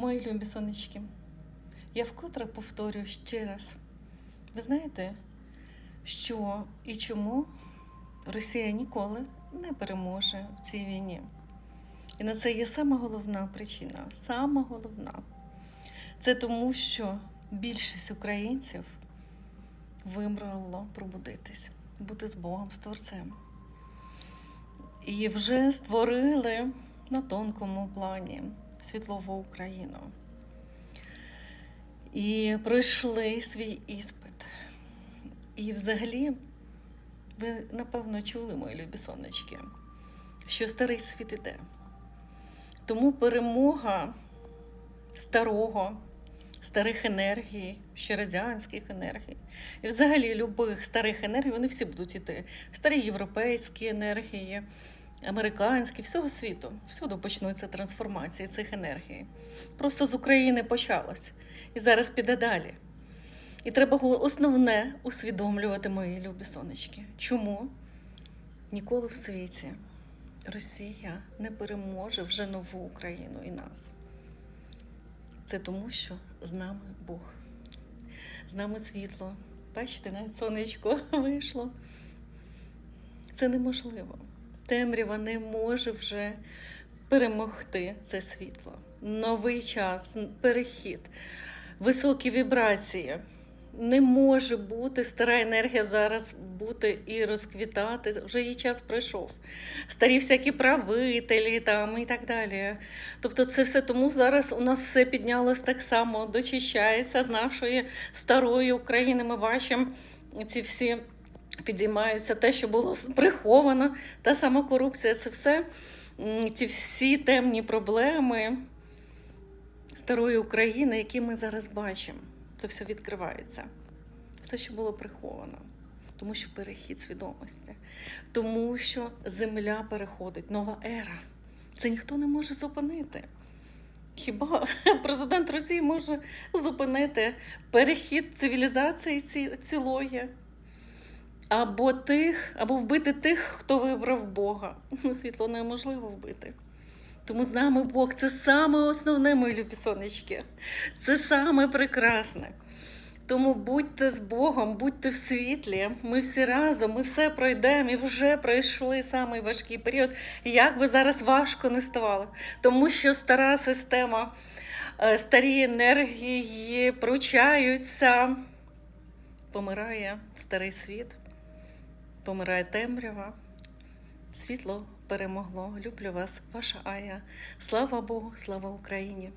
Мої любі сонечки, я вкотре повторюю ще раз. Ви знаєте, що і чому Росія ніколи не переможе в цій війні? І на це є сама головна причина. Сама головна. Це тому, що більшість українців вибрало пробудитись, бути з Богом, з Творцем. І вже створили на тонкому плані світлову Україну. І пройшли свій іспит. І взагалі, ви напевно чули, мої любі сонечки, що старий світ іде. Тому перемога старого, старих енергій, ще радянських енергій, і взагалі любих старих енергій, вони всі будуть іти. Старі європейські енергії, американські, всього світу. Всюди почнуться трансформації цих енергій. Просто з України почалось. І зараз піде далі. І треба основне усвідомлювати мої любі сонечки. Чому ніколи в світі Росія не переможе вже нову Україну і нас? Це тому, що з нами Бог, з нами світло. Бачите, навіть сонечко вийшло. Це неможливо. Темрява не може вже перемогти це світло. Новий час, перехід, високі вібрації. Не може бути стара енергія зараз бути і розквітати. Вже її час пройшов. Старі всякі правителі там і так далі. Тобто, це все тому зараз у нас все піднялось так само, дочищається з нашої старої України. Ми бачимо ці всі підіймаються те, що було приховано, та сама корупція, це все ці всі темні проблеми старої України, які ми зараз бачимо. Це все відкривається. Все, що було приховано. Тому що перехід свідомості, тому що земля переходить, нова ера. Це ніхто не може зупинити. Хіба президент Росії може зупинити перехід цивілізації цілої? Або тих, або вбити тих, хто вибрав Бога. Ну, світло неможливо вбити. Тому з нами Бог це саме основне, мої любі сонечки. Це саме прекрасне. Тому будьте з Богом, будьте в світлі. Ми всі разом, ми все пройдемо і вже пройшли самий важкий період. Як би зараз важко не ставало, тому що стара система, е, старі енергії пручаються. Помирає старий світ, помирає темрява. Світло перемогло. Люблю вас, ваша Ая. Слава Богу, слава Україні!